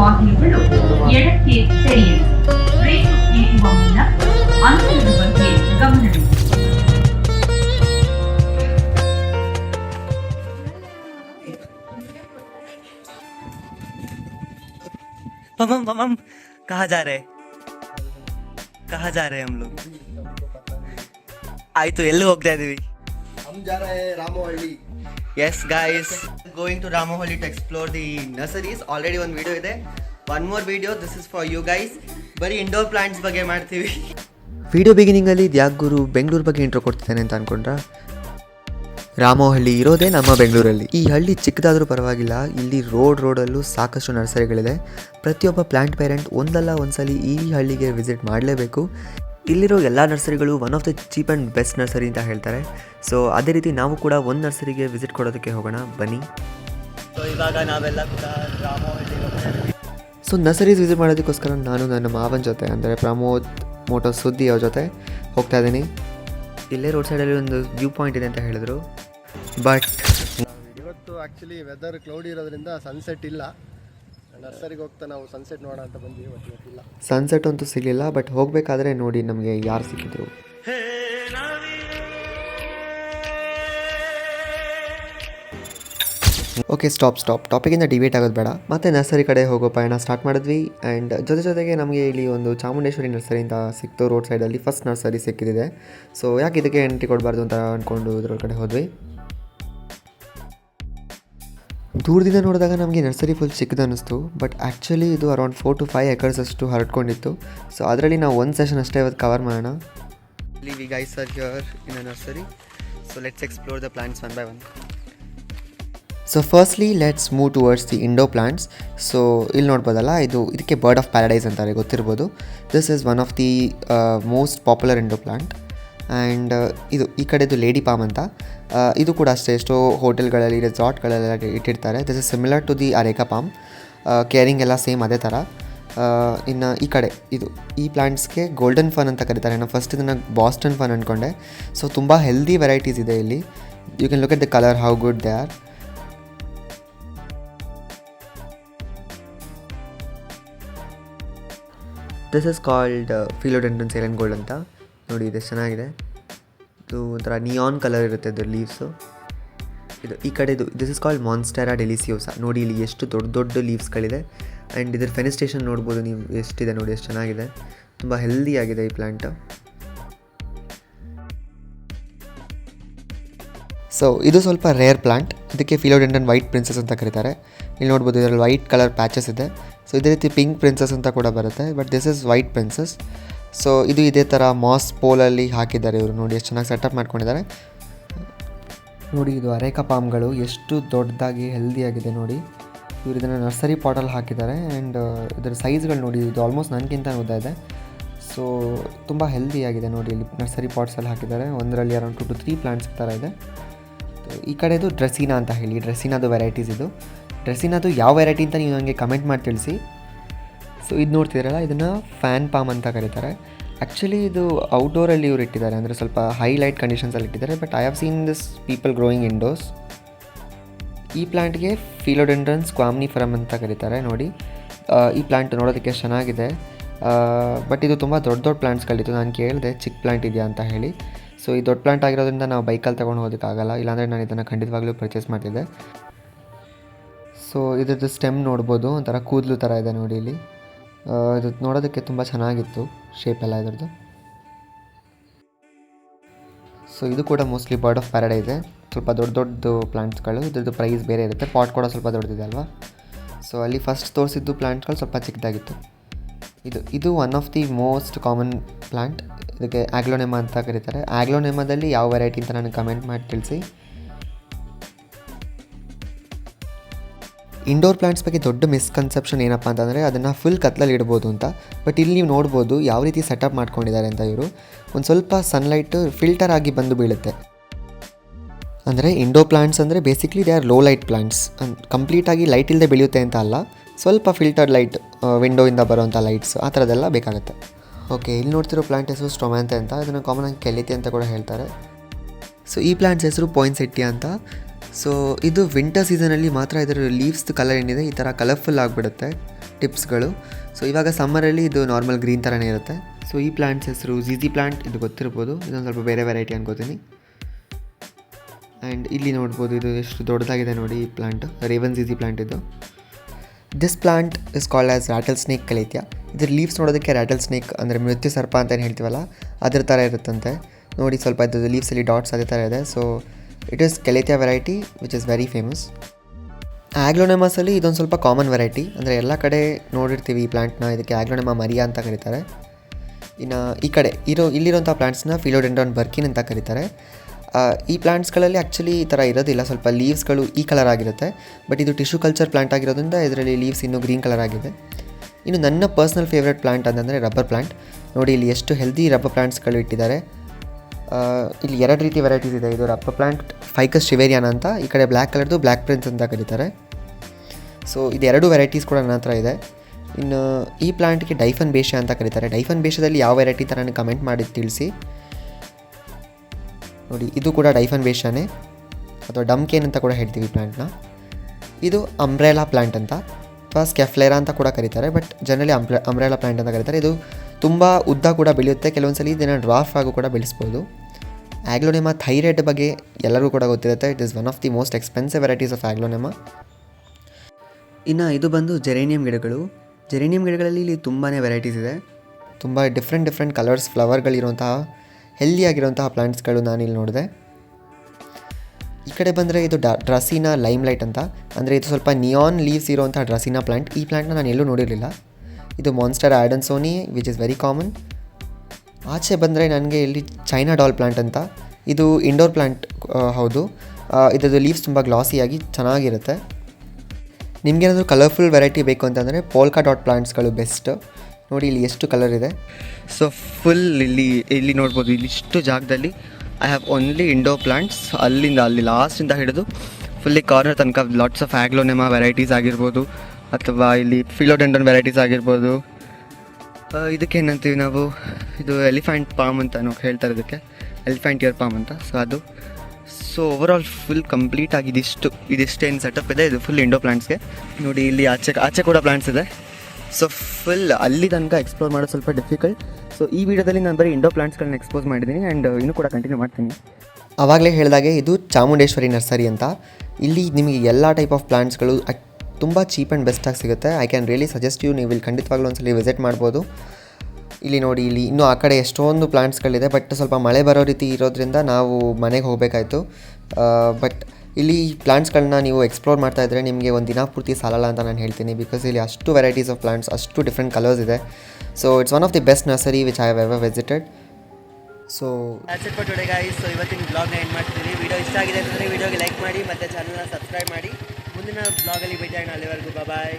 ಬಗ್ಗೆ ತಿಳಿಯಿರಿ ರೇಟು ಇಳಿಯುವ ಮುನ್ನ ಅಂತರದ ಬಗ್ಗೆ ಗಮನವಿಡಿ मम मम कहाँ जा रहे कहाँ जा रहे हैं हम लोग ಆಯ್ತು ಎಲ್ಲಿ ಹೋಗ್ತಾ ಇದೀವಿ हम जा रहे हैं रामोहल्ली Yes guys going to Ramahalli to explore the nurseries already ಒಂದು ವಿಡಿಯೋ ಇದೆ. One more video this is for you guys ಬರೀ ಇಂಡೋರ್ ಪ್ಲಾಂಟ್ಸ್ ಬಗ್ಗೆ ಮಾಡ್ತೀವಿ. ವಿಡಿಯೋ ಬಿಗಿನಿಂಗಲ್ಲಿ ದ್ಯಾಗ್ಗುರು ಗುರು ಬೆಂಗಳೂರು ಬಗ್ಗೆ ಇಂಟ್ರೋ ಕೊಡ್ತಿದ್ದಾನೆ ಅಂತ ಅನ್ಕೊಂಡ್ರ? ರಾಮಹಳ್ಳಿ ಇರೋದೇ ನಮ್ಮ ಬೆಂಗಳೂರಲ್ಲಿ. ಈ ಹಳ್ಳಿ ಚಿಕ್ಕದಾದರೂ ಪರವಾಗಿಲ್ಲ. ಇಲ್ಲಿ ರೋಡ್ ರೋಡಲ್ಲೂ ಸಾಕಷ್ಟು ನರ್ಸರಿಗಳಿದೆ ಪ್ರತಿಯೊಬ್ಬ ಪ್ಲಾಂಟ್ ಪೇರೆಂಟ್ ಒಂದಲ್ಲ ಒಂದ್ಸಲಿ ಈ ಹಳ್ಳಿಗೆ ವಿಸಿಟ್ ಮಾಡಲೇಬೇಕು. ಇಲ್ಲಿರೋ ಎಲ್ಲ ನರ್ಸರಿಗಳು one of the cheap and best nursery ಅಂತ ಹೇಳ್ತಾರೆ. ಸೊ ಅದೇ ರೀತಿ ನಾವು ಕೂಡ ಒಂದು ನರ್ಸರಿಗೆ ವಿಸಿಟ್ ಕೊಡೋದಕ್ಕೆ ಹೋಗೋಣ. ಬನ್ನಿ. ಸೊ ಇವಾಗ ನಾವೆಲ್ಲ ಕೂಡ ಸೊ ನರ್ಸರೀಸ್ ವಿಸಿಟ್ ಮಾಡೋದಕ್ಕೋಸ್ಕರ ನಾನು ನನ್ನ ಮಾವನ ಜೊತೆ ಅಂದರೆ ಪ್ರಮೋದ್ ಮೋಟೋ ಸುದ್ದಿ ಅವ್ರ ಜೊತೆ ಹೋಗ್ತಾ ಇದ್ದೀನಿ. ಇಲ್ಲೇ ರೋಡ್ ಸೈಡಲ್ಲಿ ಒಂದು ವ್ಯೂ ಪಾಯಿಂಟ್ ಇದೆ ಅಂತ ಹೇಳಿದ್ರು. ಬಟ್ ಇವತ್ತು ಆ್ಯಕ್ಚುಲಿ ವೆದರ್ ಕ್ಲೌಡಿ ಇರೋದ್ರಿಂದ ಸನ್ಸೆಟ್ ಇಲ್ಲ. ನರ್ಸರಿಗೆ ಹೋಗ್ತಾ ನಾವು ಸನ್ಸೆಟ್ ನೋಡೋಣ ಅಂತ ಬಂದ್ವಿ ಇವತ್ತು ಇಲ್ಲ ಸನ್ಸೆಟ್ ಅಂತೂ ಸಿಗಲಿಲ್ಲ ಬಟ್ ಹೋಗಬೇಕಾದ್ರೆ ನೋಡಿ ನಮಗೆ ಯಾರು ಸಿಕ್ಕಿದ್ರು. ಓಕೆ ಸ್ಟಾಪ್ ಸ್ಟಾಪ್ ಟಾಪಿಗಿಂದ ಡಿಬೇಟ್ ಆಗೋದು ಬೇಡ. ಮತ್ತೆ ನರ್ಸರಿ ಕಡೆ ಹೋಗೋ ಪಯಣ ಸ್ಟಾರ್ಟ್ ಮಾಡಿದ್ವಿ ಆ್ಯಂಡ್ ಜೊತೆ ಜೊತೆಗೆ ನಮಗೆ ಇಲ್ಲಿ ಒಂದು ಚಾಮುಂಡೇಶ್ವರಿ ನರ್ಸರಿ ಅಂತ ಸಿಕ್ತು ರೋಡ್ ಸೈಡಲ್ಲಿ ಫಸ್ಟ್ ನರ್ಸರಿ ಸಿಕ್ಕಿದೆ ಸೊ ಯಾಕೆ ಇದಕ್ಕೆ ಎಂಟ್ರಿ ಕೊಡಬಾರ್ದು ಅಂತ ಅಂದ್ಕೊಂಡು ಕಡೆ ಹೋದ್ವಿ. ದೂರದಿಂದ ನೋಡಿದಾಗ ನಮಗೆ ನರ್ಸರಿ ಫುಲ್ ಸಿಕ್ಕಿದ ಅನ್ನಿಸ್ತು, ಬಟ್ ಆ್ಯಕ್ಚುಲಿ ಇದು around four to five acres ಅಷ್ಟು ಹರಡ್ಕೊಂಡಿತ್ತು. ಸೊ ಅದರಲ್ಲಿ ನಾವು ಒಂದು ಸೆಷನ್ ಅಷ್ಟೇ ಇವತ್ತು ಕವರ್ ಮಾಡೋಣ. We guys are here in a nursery so let's explore the plants one by one so firstly let's move towards the indoor plants so ಇಲ್ಲಿ ನೋಡ್ಬೋದಲ್ಲ, ಇದು ಇದಕ್ಕೆ ಬರ್ಡ್ ಆಫ್ ಪ್ಯಾರಡೈಸ್ ಅಂತಾರೆ, ಗೊತ್ತಿರ್ಬೋದು. This is one of the most popular indoor plant and ಇದು ಈ ಕಡೆದು lady palm ಅಂತ. ಆ, ಇದು ಕೂಡ ಅಷ್ಟೇ ಎಷ್ಟೋ ಹೋಟೆಲ್ಗಳಲ್ಲಿ ರೆಸಾರ್ಟ್ಗಳಲ್ಲೆಲ್ಲ ಇಟ್ಟಿರ್ತಾರೆ. This is similar to the areca palm caring ಎಲ್ಲ ಸೇಮ್ ಅದೇ ಥರ. ಇನ್ನು ಈ ಕಡೆ ಇದು ಈ ಪ್ಲ್ಯಾಂಟ್ಸ್ಗೆ ಗೋಲ್ಡನ್ ಫನ್ ಅಂತ ಕರೀತಾರೆ. ನಾನು ಫಸ್ಟ್ ಇದನ್ನು ಬಾಸ್ಟನ್ ಫನ್ ಅಂದ್ಕೊಂಡೆ ಸೊ ತುಂಬ ಹೆಲ್ದಿ ವೆರೈಟೀಸ್ ಇದೆ ಇಲ್ಲಿ. You can look at the colour how good they are this is called philodendron Ceylon gold ಅಂತ. ನೋಡಿ ಇದೆ ಚೆನ್ನಾಗಿದೆ. ಇದು ಒಂಥರ ನಿಯಾನ್ ಕಲರ್ ಇರುತ್ತೆ ಅದರ ಲೀವ್ಸು ಇದು ಈ ಕಡೆದು this is called monstera deliciosa ನೋಡಿ ಇಲ್ಲಿ ಎಷ್ಟು ದೊಡ್ಡ ದೊಡ್ಡ ಲೀವ್ಸ್ಗಳಿದೆ ಆ್ಯಂಡ್ ಇದ್ರ ಫೆನಿಸ್ಟೇಷನ್ ನೋಡ್ಬೋದು ನೀವು ಎಷ್ಟಿದೆ ನೋಡಿ, ಎಷ್ಟು ಚೆನ್ನಾಗಿದೆ. ತುಂಬ ಹೆಲ್ದಿ ಆಗಿದೆ ಈ ಪ್ಲ್ಯಾಂಟ್ ಸೊ ಇದು ಸ್ವಲ್ಪ ರೇರ್ ಪ್ಲಾಂಟ್ ಇದಕ್ಕೆ ಫಿಲೋಡೆಂಡನ್ ವೈಟ್ ಪ್ರಿನ್ಸಸ್ ಅಂತ ಕರೀತಾರೆ. ಇಲ್ಲಿ ನೋಡ್ಬೋದು ಇದರಲ್ಲಿ ವೈಟ್ ಕಲರ್ ಪ್ಯಾಚಸ್ ಇದೆ. ಸೊ ಇದೇ ರೀತಿ ಪಿಂಕ್ ಪ್ರಿನ್ಸಸ್ ಅಂತ ಕೂಡ ಬರುತ್ತೆ. But this is white princess so ಇದು ಇದೇ ಥರ ಮಾಸ್ ಪೋಲಲ್ಲಿ ಹಾಕಿದ್ದಾರೆ ಇವರು. ನೋಡಿ ಎಷ್ಟು ಚೆನ್ನಾಗಿ ಸೆಟಪ್ ಮಾಡ್ಕೊಂಡಿದ್ದಾರೆ. ನೋಡಿ ಇದು ಅರೇಕಾ ಪಾಮ್ಗಳು ಎಷ್ಟು ದೊಡ್ಡದಾಗಿ ಹೆಲ್ದಿಯಾಗಿದೆ ನೋಡಿ. ಇವರು ಇದನ್ನು ನರ್ಸರಿ ಪಾಟಲ್ಲಿ ಹಾಕಿದ್ದಾರೆ. ಆ್ಯಂಡ್ ಇದರ ಸೈಜ್ಗಳು ನೋಡಿ, ಇದು ಆಲ್ಮೋಸ್ಟ್ ನನಗಿಂತ ಉದ್ದ ಇದೆ. ಸೊ ತುಂಬ ಹೆಲ್ದಿಯಾಗಿದೆ ನೋಡಿ ಇಲ್ಲಿ ನರ್ಸರಿ ಪಾಟ್ಸಲ್ಲಿ ಹಾಕಿದ್ದಾರೆ. ಒಂದರಲ್ಲಿ around two two three plants ಥರ ಇದೆ. ಈ ಕಡೆದು ಡ್ರೆಸ್ಸಿನಾ ಅಂತ ಹೇಳಿ. ಡ್ರೆಸ್ಸಿನದು ವೆರೈಟೀಸ್ ಇದು. ಡ್ರೆಸ್ಸಿನದು ಯಾವ ವೆರೈಟಿ ಅಂತ ನೀವು ನನಗೆ ಕಮೆಂಟ್ ಮಾಡಿ ತಿಳಿಸಿ. ಸೊ ಇದು ನೋಡ್ತಿದ್ದೀರಲ್ಲ, ಇದನ್ನು ಫ್ಯಾನ್ ಪಾಮ್ ಅಂತ ಕರೀತಾರೆ. ಆ್ಯಕ್ಚುಲಿ ಇದು ಔಟ್ಡೋರಲ್ಲಿ ಇವ್ರು ಇಟ್ಟಿದ್ದಾರೆ, ಅಂದರೆ ಸ್ವಲ್ಪ ಹೈ ಲೈಟ್ ಕಂಡೀಷನ್ಸಲ್ಲಿ ಇಟ್ಟಿದ್ದಾರೆ but I have seen this people growing indoors ಈ ಪ್ಲ್ಯಾಂಟ್ಗೆ ಫಿಲೋಡೆಂಡ್ರನ್ ಸ್ಕ್ವಾಮ್ನಿಫರಮ್ ಅಂತ ಕರೀತಾರೆ, ನೋಡಿ. ಈ ಪ್ಲ್ಯಾಂಟ್ ನೋಡೋದಕ್ಕೆ ಚೆನ್ನಾಗಿದೆ. ಬಟ್ ಇದು ತುಂಬ ದೊಡ್ಡ ದೊಡ್ಡ ಪ್ಲ್ಯಾಂಟ್ಸ್ಗಳಿತ್ತು ನಾನು ಕೇಳಿದೆ ಚಿಕ್ಕ ಪ್ಲ್ಯಾಂಟ್ ಇದೆಯಾ ಅಂತ ಹೇಳಿ. ಸೊ ಈ ದೊಡ್ಡ ಪ್ಲ್ಯಾಂಟ್ ಆಗಿರೋದ್ರಿಂದ ನಾವು ಬೈಕಲ್ಲಿ ತೊಗೊಂಡು ಹೋಗೋದಕ್ಕಾಗಲ್ಲ ಇಲ್ಲಾಂದರೆ ನಾನು ಇದನ್ನು ಖಂಡಿತವಾಗ್ಲೂ ಪರ್ಚೇಸ್ ಮಾಡ್ತಿದ್ದೆ. ಸೊ ಇದ್ರದ್ದು ಸ್ಟೆಮ್ ನೋಡ್ಬೋದು, ಒಂಥರ ಕೂದಲು ಥರ ಇದೆ ನೋಡಿ ಇಲ್ಲಿ. ಇದು ನೋಡೋದಕ್ಕೆ ತುಂಬ ಚೆನ್ನಾಗಿತ್ತು ಶೇಪೆಲ್ಲ ಇದ್ರದ್ದು. ಸೊ ಇದು ಕೂಡ ಮೋಸ್ಟ್ಲಿ ಬರ್ಡ್ ಆಫ್ ಪ್ಯಾರಡೈಸ್ ಸ್ವಲ್ಪ ದೊಡ್ಡ ದೊಡ್ಡದು ಪ್ಲಾಂಟ್ಸ್ಗಳು ಇದ್ರದ್ದು ಪ್ರೈಸ್ ಬೇರೆ ಇರುತ್ತೆ. ಪಾಟ್ ಕೂಡ ಸ್ವಲ್ಪ ದೊಡ್ಡದಿದೆ ಅಲ್ವಾ? ಸೊ ಅಲ್ಲಿ ಫಸ್ಟ್ ತೋರಿಸಿದ್ದು ಪ್ಲಾಂಟ್ಗಳು ಸ್ವಲ್ಪ ಚಿಕ್ಕದಾಗಿತ್ತು. ಇದು ಇದು one of the most common plant ಇದಕ್ಕೆ ಆಗ್ಲೋನೆಮಾ ಅಂತ ಕರೀತಾರೆ. ಆಗ್ಲೋನೆಮಾದಲ್ಲಿ ಯಾವ ವೆರೈಟಿ ಅಂತ ನನಗೆ ಕಮೆಂಟ್ ಮಾಡಿ ತಿಳಿಸಿ. ಇಂಡೋರ್ ಪ್ಲಾಂಟ್ಸ್ ಬಗ್ಗೆ ದೊಡ್ಡ ಮಿಸ್ಕನ್ಸೆಪ್ಷನ್ ಏನಪ್ಪ ಅಂತಂದರೆ ಅದನ್ನು ಫುಲ್ ಕತ್ಲಲ್ಲಿ ಇಡ್ಬೋದು ಅಂತ. ಬಟ್ ಇಲ್ಲಿ ನೀವು ನೋಡ್ಬೋದು ಯಾವ ರೀತಿ ಸೆಟಪ್ ಮಾಡ್ಕೊಂಡಿದ್ದಾರೆ ಅಂತ ಇವರು. ಒಂದು ಸ್ವಲ್ಪ ಸನ್ಲೈಟ್ ಫಿಲ್ಟರ್ ಆಗಿ ಬಂದು ಬೀಳುತ್ತೆ. ಅಂದರೆ ಇಂಡೋ ಪ್ಲಾಂಟ್ಸ್ ಅಂದರೆ basically they are low light plants ಕಂಪ್ಲೀಟಾಗಿ ಲೈಟ್ ಇಲ್ಲದೆ ಬೆಳೆಯುತ್ತೆ ಅಂತ ಅಲ್ಲ. ಸ್ವಲ್ಪ ಫಿಲ್ಟರ್ ಲೈಟ್ ವಿಂಡೋಯಿಂದ ಬರುವಂಥ ಲೈಟ್ಸ್ ಆ ಥರದ್ದೆಲ್ಲ ಬೇಕಾಗುತ್ತೆ. ಓಕೆ ಇಲ್ಲಿ ನೋಡ್ತಿರೋ ಪ್ಲಾಂಟ್ ಹೆಸರು ಸ್ಟೊಮ್ಯಾಂತೆ ಅಂತ. ಇದನ್ನು ಕಾಮನ್ ಆಗಿ ಕೆಲಿತಿ ಅಂತ ಕೂಡ ಹೇಳ್ತಾರೆ. ಸೊ ಈ ಪ್ಲಾಂಟ್ಸ್ ಹೆಸರು ಪಾಯಿಂಟ್ಸೆಟ್ಟಿ ಅಂತ. ಸೊ ಇದು ವಿಂಟರ್ ಸೀಸನಲ್ಲಿ ಮಾತ್ರ ಇದರ ಲೀವ್ಸ್ದು ಕಲರ್ ಏನಿದೆ, ಈ ಥರ ಕಲರ್ಫುಲ್ ಆಗಿಬಿಡುತ್ತೆ ಟಿಪ್ಸ್ಗಳು ಸೊ ಇವಾಗ ಸಮ್ಮರಲ್ಲಿ ಇದು ನಾರ್ಮಲ್ ಗ್ರೀನ್ ಥರನೇ ಇರುತ್ತೆ. ಸೊ ಈ ಪ್ಲ್ಯಾಂಟ್ಸ್ ಹೆಸರು ಝೀಝಿ ಪ್ಲ್ಯಾಂಟ್ ಇದು ಗೊತ್ತಿರ್ಬೋದು. ಇದೊಂದು ಸ್ವಲ್ಪ ಬೇರೆ ವೆರೈಟಿ ಅನ್ಕೋತೀನಿ. ಆ್ಯಂಡ್ ಇಲ್ಲಿ ನೋಡ್ಬೋದು, ಇದು ಎಷ್ಟು ದೊಡ್ಡದಾಗಿದೆ ನೋಡಿ ಈ ಪ್ಲಾಂಟ್ ರೇವನ್ ಝೀಝಿ ಪ್ಲಾಂಟ್ ಇದು. This plant is call as rattlesnake calathea ಇದ್ರ ಲೀವ್ಸ್ ನೋಡೋದಕ್ಕೆ ರ್ಯಾಟಲ್ ಸ್ನೇಕ್ ಅಂದರೆ ಮೃತ್ಯು ಸರ್ಪ ಅಂತ ಏನು ಹೇಳ್ತೀವಲ್ಲ, ಅದ್ರ ಥರ ಇರುತ್ತಂತೆ. ನೋಡಿ ಸ್ವಲ್ಪ ಇದು ಲೀವ್ಸಲ್ಲಿ ಡಾಟ್ಸ್ ಅದೇ ಥರ ಇದೆ. So it is calathea variety which is very famous ಆಗ್ಲೋನೆಮಸಲ್ಲಿ ಇದೊಂದು ಸ್ವಲ್ಪ ಕಾಮನ್ ವೆರೈಟಿ ಅಂದರೆ ಎಲ್ಲ ಕಡೆ ನೋಡಿರ್ತೀವಿ ಈ ಪ್ಲಾಂಟ್ನ ಇದಕ್ಕೆ ಆಗ್ಲೋನೆಮ ಮರಿಯಾ ಅಂತ ಕರೀತಾರೆ. ಇನ್ನು ಈ ಕಡೆ ಇರೋ ಇಲ್ಲಿರೋಂಥ ಪ್ಲಾಂಟ್ಸ್ನ ಫಿಲೋಡೆಂಡ್ರಾನ್ ಬರ್ಕಿನ್ ಅಂತ ಕರೀತಾರೆ. ಈ ಪ್ಲಾಂಟ್ಸ್ಗಳಲ್ಲಿ ಆ್ಯಕ್ಚುಲಿ ಈ ಥರ ಇರೋದಿಲ್ಲ. ಸ್ವಲ್ಪ ಲೀವ್ಸ್ಗಳು ಈ ಕಲರ್ ಆಗಿರುತ್ತೆ. ಬಟ್ ಇದು ಟಿಶ್ಯೂ ಕಲ್ಚರ್ ಪ್ಲಾಂಟ್ ಆಗಿರೋದ್ರಿಂದ ಇದರಲ್ಲಿ ಲೀವ್ಸ್ ಇನ್ನೂ ಗ್ರೀನ್ ಕಲರ್ ಆಗಿದೆ. ಇನ್ನು ನನ್ನ ಪರ್ಸ್ನಲ್ ಫೇವ್ರೆಟ್ ಪ್ಲಾಂಟ್ ಅಂತಂದರೆ ರಬ್ಬರ್ ಪ್ಲಾಂಟ್ ನೋಡಿ, ಇಲ್ಲಿ ಎಷ್ಟು ಹೆಲ್ದಿ ರಬ್ಬರ್ ಪ್ಲಾಂಟ್ಸ್ಗಳು ಇಟ್ಟಿದ್ದಾರೆ. ಇಲ್ಲಿ ಎರಡು ರೀತಿ ವೆರೈಟೀಸ್ ಇದೆ. ಇದು ರಪ್ಪ ಪ್ಲಾಂಟ್ ಫೈಕಸ್ ಶಿವೇರಿಯಾನ ಅಂತ, ಈ ಕಡೆ ಬ್ಲ್ಯಾಕ್ ಕಲರ್ದು ಬ್ಲ್ಯಾಕ್ ಪ್ರಿನ್ಸ್ ಅಂತ ಕರೀತಾರೆ. ಸೊ ಇದು ಎರಡು ವೆರೈಟೀಸ್ ಕೂಡ ನನ್ನ ಹತ್ರ ಇದೆ. ಇನ್ನು ಈ ಪ್ಲಾಂಟ್ಗೆ ಡೈಫನ್ ಬೇಷ ಅಂತ ಕರೀತಾರೆ. ಡೈಫನ್ ಬೇಷದಲ್ಲಿ ಯಾವ ವೆರೈಟಿ ಥರ ಕಮೆಂಟ್ ಮಾಡಿ ತಿಳಿಸಿ. ನೋಡಿ, ಇದು ಕೂಡ ಡೈಫನ್ ಬೇಷನೇ ಅಥವಾ ಡಮ್ಕೇನ್ ಅಂತ ಕೂಡ ಹೇಳ್ತೀವಿ ಪ್ಲಾಂಟ್ನ ಇದು ಅಂಬ್ರೆಲಾ ಪ್ಲಾಂಟ್ ಅಂತ, ಅಥವಾ ಸ್ಕೆಫ್ಲೇರಾ ಅಂತ ಕೂಡ ಕರೀತಾರೆ. ಬಟ್ ಜನರಲಿ ಅಂಬ್ರೆ ಅಂಬ್ರೆಲಾ ಪ್ಲಾಂಟ್ ಅಂತ ಕರೀತಾರೆ. ಇದು ತುಂಬ ಉದ್ದ ಕೂಡ ಬೆಳೆಯುತ್ತೆ. ಕೆಲವೊಂದ್ಸಲ ಇದನ್ನು ಡ್ರಾಫ್ ಆಗೂ ಕೂಡ ಬೆಳೆಸ್ಬೋದು. ಆಗ್ಲೋನೆಮಾ ಥೈರಾಯ್ಡ್ ಬಗ್ಗೆ ಎಲ್ಲರಿಗೂ ಕೂಡ ಗೊತ್ತಿರುತ್ತೆ. It is one of the most expensive varieties of aglaonema ಇನ್ನು ಇದು ಬಂದು ಜೆರೇನಿಯಂ ಗಿಡಗಳು. ಜೆರೇನಿಯಂ ಗಿಡಗಳಲ್ಲಿ ಇಲ್ಲಿ ತುಂಬಾ ವೆರೈಟೀಸ್ ಇದೆ. ತುಂಬ ಡಿಫ್ರೆಂಟ್ ಡಿಫ್ರೆಂಟ್ ಕಲರ್ಸ್ ಫ್ಲವರ್ಗಳಿರುವಂತಹ ಹೆಲ್ದಿಯಾಗಿರುವಂತಹ ಪ್ಲಾಂಟ್ಸ್ಗಳು ಇಲ್ಲಿ ನೋಡಿದೆ. ಈ ಕಡೆ ಬಂದರೆ ಇದು ಡ ಡ್ರಸಿನ ಲೈಮ್ ಲೈಟ್ ಅಂತ. ಅಂದರೆ ಇದು ಸ್ವಲ್ಪ ನಿಯಾನ್ ಲೀವ್ಸ್ ಇರುವಂಥ ಡ್ರಸಿನ ಪ್ಲಾಂಟ್ ಈ ಪ್ಲಾಂಟ್ನ ನಾನು ಎಲ್ಲೂ ನೋಡಿರಲಿಲ್ಲ. ಇದು monstera adansonii which is very common ಆಚೆ ಬಂದರೆ ನನಗೆ ಇಲ್ಲಿ ಚೈನಾ ಡಾಲ್ ಪ್ಲಾಂಟ್ ಅಂತ. ಇದು ಇಂಡೋರ್ ಪ್ಲಾಂಟ್ ಹೌದು. ಇದರದ್ದು ಲೀವ್ಸ್ ತುಂಬ ಗ್ಲಾಸಿಯಾಗಿ ಚೆನ್ನಾಗಿರುತ್ತೆ. ನಿಮಗೇನಾದರೂ ಕಲರ್ಫುಲ್ ವೆರೈಟಿ ಬೇಕು ಅಂತಂದರೆ ಪೋಲ್ಕಾ ಡಾಟ್ ಪ್ಲಾಂಟ್ಸ್ಗಳು ಬೆಸ್ಟ್ ನೋಡಿ ಇಲ್ಲಿ ಎಷ್ಟು ಕಲರ್ ಇದೆ. ಸೊ ಫುಲ್ ಇಲ್ಲಿ ಇಲ್ಲಿ ನೋಡ್ಬೋದು, ಇಲ್ಲಿ ಇಷ್ಟು ಜಾಗದಲ್ಲಿ I have only indoor plants ಅಲ್ಲಿಂದ, ಅಲ್ಲಿ ಲಾಸ್ಟಿಂದ ಹಿಡಿದು ಫುಲ್ಲಿ ಕಾರ್ನರ್ ತನಕ ಲಾಟ್ಸ್ ಆಫ್ ಆಗ್ಲೋನೆಮಾ ವೆರೈಟೀಸ್ ಆಗಿರ್ಬೋದು, ಅಥವಾ ಇಲ್ಲಿ ಫಿಲೋಡೆಂಡನ್ ವೆರೈಟೀಸ್ ಆಗಿರ್ಬೋದು. ಇದಕ್ಕೆ ಏನಂತೀವಿ ನಾವು, ಇದು ಎಲಿಫೆಂಟ್ ಪಾಮ್ ಅಂತ ನಾವು ಹೇಳ್ತಾರೆ ಇದಕ್ಕೆ ಎಲಿಫೆಂಟ್ ಇಯರ್ ಪಾಮ್ ಅಂತ. ಸೊ ಅದು so overall full complete ಆಗಿ ಇದಿಷ್ಟು ಇದಿಷ್ಟೇನು ಸೆಟಪ್ ಇದೆ. ಇದು ಫುಲ್ ಇಂಡೋ ಪ್ಲಾಂಟ್ಸ್ಗೆ ನೋಡಿ, ಇಲ್ಲಿ ಆಚೆ ಆಚೆ ಕೂಡ ಪ್ಲಾಂಟ್ಸ್ ಇದೆ. ಸೊ ಫುಲ್ ಅಲ್ಲಿ ತನಕ ಎಕ್ಸ್ಪ್ಲೋರ್ ಮಾಡೋದು ಸ್ವಲ್ಪ ಡಿಫಿಕಲ್ಟ್ ಸೊ ಈ ವಿಡಿಯೋದಲ್ಲಿ ನಾನು ಬರೀ ಇಂಡೋ ಪ್ಲಾಂಟ್ಸ್ಗಳನ್ನ ಎಕ್ಸ್ಪೋಸ್ ಮಾಡಿದ್ದೀನಿ ಆ್ಯಂಡ್ ಇನ್ನೂ ಕೂಡ ಕಂಟಿನ್ಯೂ ಮಾಡ್ತೀನಿ. ಆವಾಗಲೇ ಹೇಳಿದಾಗೆ ಇದು ಚಾಮುಂಡೇಶ್ವರಿ ನರ್ಸರಿ ಅಂತ. ಇಲ್ಲಿ ನಿಮಗೆ ಎಲ್ಲ ಟೈಪ್ ಆಫ್ ಪ್ಲಾಂಟ್ಸ್ಗಳು ತುಂಬ ಚೀಪ್ ಆ್ಯಂಡ್ ಬೆಸ್ಟಾಗಿ ಸಿಗುತ್ತೆ. I can really suggest you ನೀವು ಇಲ್ಲಿ ಖಂಡಿತವಾಗ್ಲೂ ಒಂದ್ಸಲಿ ವಿಸಿಟ್ ಮಾಡ್ಬೋದು. ಇಲ್ಲಿ ನೋಡಿ, ಇಲ್ಲಿ ಇನ್ನೂ ಆ ಕಡೆ ಎಷ್ಟೊಂದು ಪ್ಲಾಂಟ್ಸ್ಗಳಿದೆ ಬಟ್ ಸ್ವಲ್ಪ ಮಳೆ ಬರೋ ರೀತಿ ಇರೋದ್ರಿಂದ ನಾವು ಮನೆಗೆ ಹೋಗಬೇಕಾಯ್ತು. ಬಟ್ ಇಲ್ಲಿ ಪ್ಲಾಂಟ್ಸ್ಗಳನ್ನ ನೀವು ಎಕ್ಸ್ಪ್ಲೋರ್ ಮಾಡ್ತಾ ಇದ್ದರೆ ನಿಮಗೆ ಒಂದು ದಿನ ಪೂರ್ತಿ ಸಾಲಲ್ಲ ಅಂತ ನಾನು ಹೇಳ್ತೀನಿ ಬಿಕಾಸ್ ಇಲ್ಲಿ ಅಷ್ಟು ವೆರೈಟೀಸ್ ಆಫ್ ಪ್ಲಾಂಟ್ಸ್ ಅಷ್ಟು ಡಿಫ್ರೆಂಟ್ ಕಲರ್ಸ್ ಇದೆ. So it's one of the best nursery which I have ever visited so ಇವತ್ತಿನ ಬ್ಲಾಗ್ನ ಎಂಡ್ ಮಾಡ್ತೀನಿ. ವಿಡಿಯೋ ಇಷ್ಟ ಆಗಿದೆ ಅಂತಂದರೆ ವಿಡಿಯೋಗೆ ಲೈಕ್ ಮಾಡಿ, ಮತ್ತು ಚಾನಲ್ನ ಸಬ್ಸ್ಕ್ರೈಬ್ ಮಾಡಿ. ಮುಂದಿನ ಬ್ಲಾಗಲ್ಲಿ ಭೇಟಿ ಆಗೋಣ ಅಲ್ಲಿವರೆಗೂ ಬಾಯ್